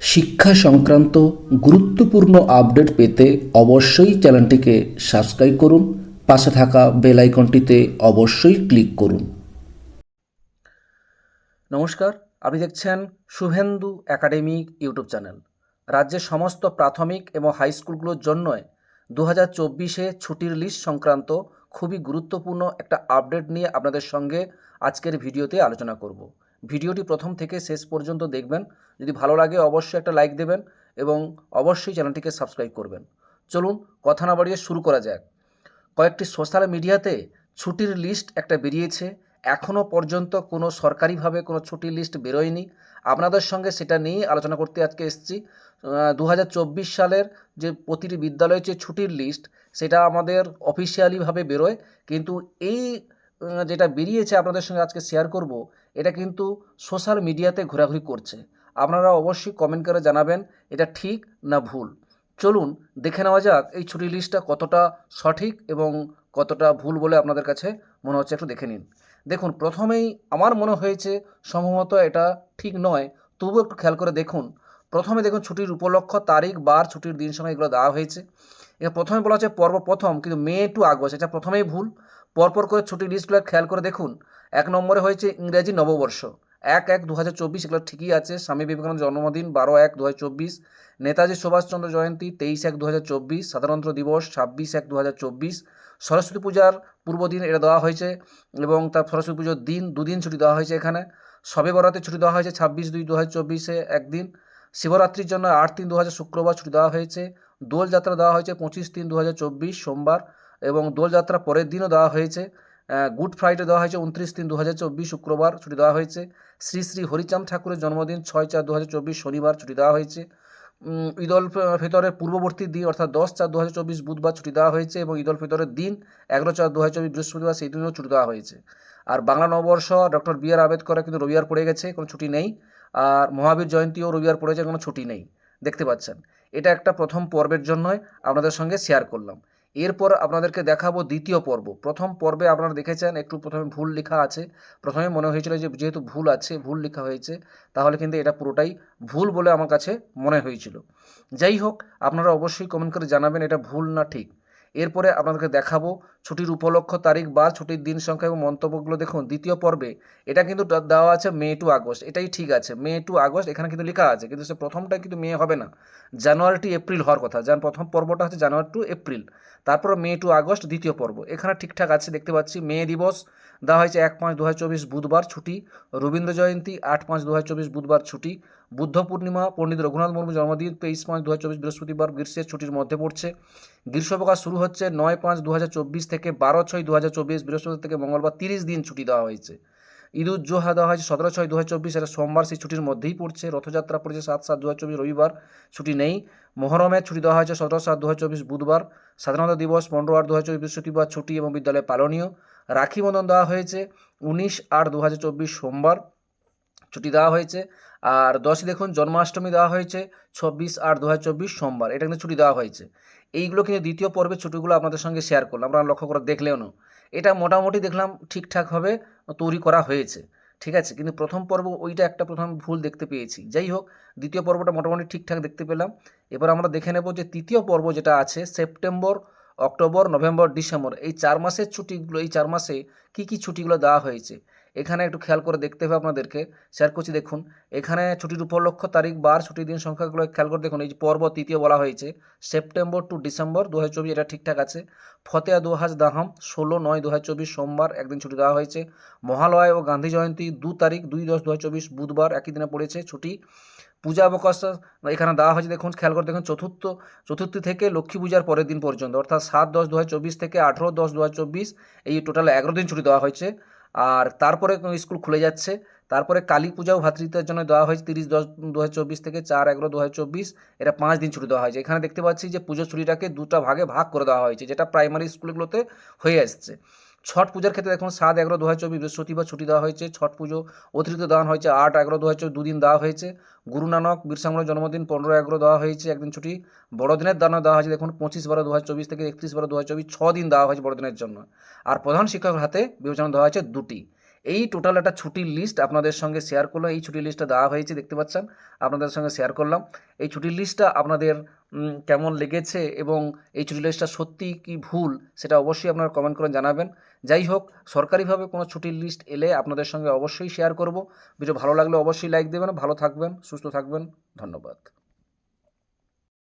শিক্ষা সংক্রান্ত গুরুত্বপূর্ণ আপডেট পেতে অবশ্যই চ্যানেলটিকে সাবস্ক্রাইব করুন, পাশে থাকা বেল আইকনটিতে অবশ্যই ক্লিক করুন। নমস্কার, আপনি দেখছেন শুভেন্দু একাডেমিক ইউটিউব চ্যানেল। রাজ্যের সমস্ত প্রাথমিক এবং হাই স্কুলগুলোর জন্যই দু হাজার চব্বিশে ছুটির লিস্ট সংক্রান্ত খুবই গুরুত্বপূর্ণ একটা আপডেট নিয়ে আপনাদের সঙ্গে আজকের ভিডিওতে আলোচনা করব। ভিডিওটি প্রথম থেকে শেষ পর্যন্ত দেখবেন। যদি ভালো লাগে অবশ্যই একটা লাইক দেবেন এবং অবশ্যই চ্যানেলটিকে সাবস্ক্রাইব করবেন। চলুন কথা না বাড়িয়ে শুরু করা যাক। কয়েকটি সোশ্যাল মিডিয়াতে ছুটির লিস্ট একটা বেরিয়েছে। এখনও পর্যন্ত কোনো সরকারিভাবে কোনো ছুটির লিস্ট বেরোয়নি। আপনাদের সঙ্গে সেটা নিয়েই আলোচনা করতে আজকে এসেছি। দু হাজার চব্বিশ সালের যে প্রতিটি বিদ্যালয়ের যে ছুটির লিস্ট, সেটা আমাদের অফিসিয়ালিভাবে বেরোয়। কিন্তু এই যেটা বেরিয়েছে আপনাদের সঙ্গে আজকে শেয়ার করব, এটা কিন্তু সোশ্যাল মিডিয়াতে ঘোরাঘুরি করছে। আপনারা অবশ্যই কমেন্ট করে জানাবেন, এটা ঠিক না ভুল। চলুন, দেখে নেওয়া যাক এই ছুটির লিস্টটা কতটা সঠিক এবং কতটা ভুল বলে আপনাদের কাছে মনে হচ্ছে, একটু দেখে নিন। দেখুন, প্রথমেই আমার মনে হয়েছে সম্ভবত এটা ঠিক নয়, তবুও একটু খেয়াল করে দেখুন। প্রথমে দেখুন, ছুটির উপলক্ষ, তারিখ, বার, ছুটির দিন, সময় এগুলো দেওয়া হয়েছে। এবার প্রথমে বলা হচ্ছে পর্ব প্রথম, কিন্তু মে টু আগস্ট, এটা প্রথমেই ভুল। পরপর করে ছুটির লিস্টগুলো খেয়াল করে দেখুন। এক নম্বরে হয়েছে ইংরেজি নববর্ষ। এক এক দু হাজার চব্বিশ এগুলো ঠিকই আছে। স্বামী বিবেকানন্দ জন্মদিন বারো এক দু হাজার চব্বিশ। নেতাজি সুভাষচন্দ্র জয়ন্তী তেইশ এক দু হাজার চব্বিশ। সাধারণতন্ত্র দিবস ছাব্বিশ এক দু হাজার চব্বিশ। সরস্বতী পূজার পূর্বদিন এটা দেওয়া হয়েছে এবং তার সরস্বতী পুজোর দিন দুদিন ছুটি দেওয়া হয়েছে এখানে। সবে বরাতে ছুটি দেওয়া হয়েছে ছাব্বিশ দুই দু হাজার চব্বিশে একদিন। শিবরাত্রির জন্য আট তিন দু হাজার শুক্রবার ছুটি দেওয়া হয়েছে। দোলযাত্রা দেওয়া হয়েছে পঁচিশ তিন দু হাজার চব্বিশ সোমবার। এবং দোলযাত্রা পরের দিনও দেওয়া হয়েছে। গুড ফ্রাইডে দেওয়া হয়েছে উনত্রিশ তিন দু শুক্রবার ছুটি দেওয়া হয়েছে। শ্রী শ্রী হরিচাঁদ ঠাকুরের জন্মদিন ছয় চার দু শনিবার ছুটি দেওয়া হয়েছে। ঈদ উল ফিতরের পূর্ববর্তী দিন অর্থাৎ দশ চার দু বুধবার ছুটি দেওয়া হয়েছে এবং ঈদ উল ফিতরের দিন এগারো চার দু বৃহস্পতিবার সেই দিনও ছুটি দেওয়া হয়েছে। আর বাংলা নববর্ষ ডক্টর বি আর আম্বেদকরের কিন্তু রবিবার পড়ে গেছে, কোনো ছুটি নেই। আর মহাবীর জয়ন্তীও রবিবার পড়েছে, কোনো ছুটি নেই। দেখতে পাচ্ছেন, এটা একটা প্রথম পর্বের জন্যই আপনাদের সঙ্গে শেয়ার করলাম। এরপর আপনাদেরকে দেখাবো দ্বিতীয় পর্ব। প্রথম পর্বে আপনারা দেখেছেন, একটু প্রথমে ভুল লেখা আছে। প্রথমে মনে হয়েছিল যে যেহেতু ভুল আছে, ভুল লেখা হয়েছে, তাহলে কিন্তু এটা পুরোটাই ভুল বলে আমার কাছে মনে হয়েছিল। যাই হোক, আপনারা অবশ্যই কমেন্ট করে জানাবেন এটা ভুল না ঠিক। এরপরে আপনাদেরকে দেখাবো ছুটির উপলক্ষ তারিখ বা ছুটির দিন সংখ্যা এবং মন্তব্যগুলো দেখুন, দ্বিতীয় পর্বে এটা কিন্তু দেওয়া আছে মে টু আগস্ট, এটাই ঠিক আছে। মে টু আগস্ট, এখানে কিন্তু লেখা আছে, কিন্তু সে প্রথমটা কিন্তু মে হবে না। জানুয়ারি টু এপ্রিল হওয়ার কথা। যার প্রথম পর্বটা হচ্ছে জানুয়ারি টু এপ্রিল। তারপর মে টু আগস্ট, দ্বিতীয় পর্ব। এখানে ঠিকঠাক আছে, দেখতে পাচ্ছি। মে দিবস দেওয়া হয়েছে এক পাঁচ দু বুধবার ছুটি। রবীন্দ্র জয়ন্তী, আট পাঁচ দু বুধবার ছুটি। বুদ্ধ পূর্ণিমা, পণ্ডিত রঘুনাথ মুর্মুর জন্মদিন, তেইশ পাঁচ দু হাজার চব্বিশ বৃহস্পতিবার গ্রীষ্মের ছুটির মধ্যে পড়ছে। গ্রীষ্মপ্রকাশ শুরু হচ্ছে নয় পাঁচ দু থেকে বারো ছয় দু হাজার চব্বিশ বৃহস্পতি থেকে মঙ্গলবার তিরিশ দিন ছুটি দেওয়া হয়েছে। ঈদ উজ্জোহা দেওয়া হয়েছে সতেরো ছয় দু হাজার চব্বিশ এটা সোমবার সেই ছুটির মধ্যেই পড়ছে। রথযাত্রা পড়েছে সাত সাত দু হাজার চব্বিশ, রবিবার ছুটি নেই। মহরমের ছুটি দেওয়া হয়েছে সতেরো সাত দু হাজার চব্বিশ, বুধবার স্বাধীনতা দিবস, পনেরো আট দু হাজার চব্বিশ, বৃহস্পতিবার ছুটি এবং বিদ্যালয়ে পালনীয়। রাখি বন্ধন দেওয়া হয়েছে উনিশ আট দু হাজার চব্বিশ, সোমবার। ছুটি দেওয়া হয়েছে। আর দশই দেখুন, জন্মাষ্টমী দেওয়া হয়েছে ছব্বিশ আট দু চব্বিশ সোমবার। এটা কিন্তু ছুটি দেওয়া হয়েছে। এইগুলো কিন্তু দ্বিতীয় পর্বের ছুটিগুলো আপনাদের সঙ্গে শেয়ার করলাম। আমরা লক্ষ্য করে দেখলেও না এটা মোটামুটি দেখলাম ঠিকঠাকভাবে তৈরি করা হয়েছে। ঠিক আছে? কিন্তু প্রথম পর্ব ওইটা একটা প্রথম ভুল দেখতে পেয়েছি। যাই হোক, দ্বিতীয় পর্বটা মোটামুটি ঠিকঠাক দেখতে পেলাম। এবার আমরা দেখে নেব যে তৃতীয় পর্ব যেটা আছে, সেপ্টেম্বর, অক্টোবর, নভেম্বর, ডিসেম্বর। এই চার মাসের ছুটিগুলো, এই চার মাসে কী কী ছুটিগুলো দেওয়া হয়েছে? এখানে একটু খেয়াল করে দেখতে হবে আপনাদেরকে। শেয়ার করছি দেখুন, এখানে ছুটির উপলক্ষ তারিখ, বার, ছুটির দিন সংখ্যাগুলো খেয়াল করে দেখুন। এই যে পর্ব তৃতীয় বলা হয়েছে, সেপ্টেম্বর টু ডিসেম্বর দু হাজার চব্বিশ, এটা ঠিকঠাক আছে। ফতেয়া দুহাজ দাহাম, ষোলো নয় দু সোমবার একদিন ছুটি দেওয়া হয়েছে। মহালয়া ও গান্ধী জয়ন্তী দু তারিখ, দুই দশ দু বুধবার একই দিনে পড়েছে ছুটি। পূজা অবকাশ এখানে দেওয়া হয়েছে, দেখুন, খেয়াল করে দেখুন, চতুর্থ, চতুর্থী থেকে লক্ষ্মী পূজার পরের দিন পর্যন্ত, অর্থাৎ সাত দশ দু থেকে আঠেরো দশ দু এই টোটাল এগারো দিন ছুটি দেওয়া হয়েছে। আর তারপরে স্কুল খুলে যাচ্ছে। তারপরে কালী পূজাও ভাতৃত্বের জন্য দেওয়া হয়েছে তিরিশ দশ দু থেকে চার এগারো দু এটা পাঁচ দিন ছুটি দেওয়া হয়েছে। এখানে দেখতে পাচ্ছি যে পুজোর ছুটিটাকে দুটা ভাগে ভাগ করে দেওয়া হয়েছে, যেটা প্রাইমারি স্কুলগুলোতে হয়ে আসছে ছট পূজার ক্ষেত্রে দেখুন, সাত এগারো দু হাজার চব্বিশ বৃহস্পতিবার ছুটি দেওয়া হয়েছে। ছট পুজো অতিরিক্ত দান হয়েছে। আট এগারো দু হাজার দুদিন দেওয়া হয়েছে। গুরু নানক বীরসামর জন্মদিন পনেরো এগারো দেওয়া হয়েছে, একদিন ছুটি। বড়দিনের দানা দেওয়া হয়েছে। দেখুন, পঁচিশ বারো দু হাজার চব্বিশ থেকে একত্রিশ বারো দু হাজার চব্বিশ ছ দিন দেওয়া হয়েছে বড়দিনের জন্য। আর প্রধান শিক্ষকের হাতে বিবেচনা দেওয়া হয়েছে দুটি। এই টোটাল একটা ছুটির লিস্ট আপনাদের সঙ্গে শেয়ার করলাম। এই ছুটির লিস্টটা দেওয়া হয়েছে, দেখতে পাচ্ছেন? আপনাদের সঙ্গে শেয়ার করলাম। এই ছুটির লিস্টটা আপনাদের কেমন লেগেছে এবং এই ছুটির লিস্টটা সত্যি কি ভুল, সেটা অবশ্যই আপনারা কমেন্ট করে জানাবেন। যাই হোক, সরকারিভাবে কোনো ছুটির লিস্ট এলে আপনাদের সঙ্গে অবশ্যই শেয়ার করব। ভিডিও ভালো লাগলে অবশ্যই লাইক দেবেন, ভালো থাকবেন, সুস্থ থাকবেন, ধন্যবাদ।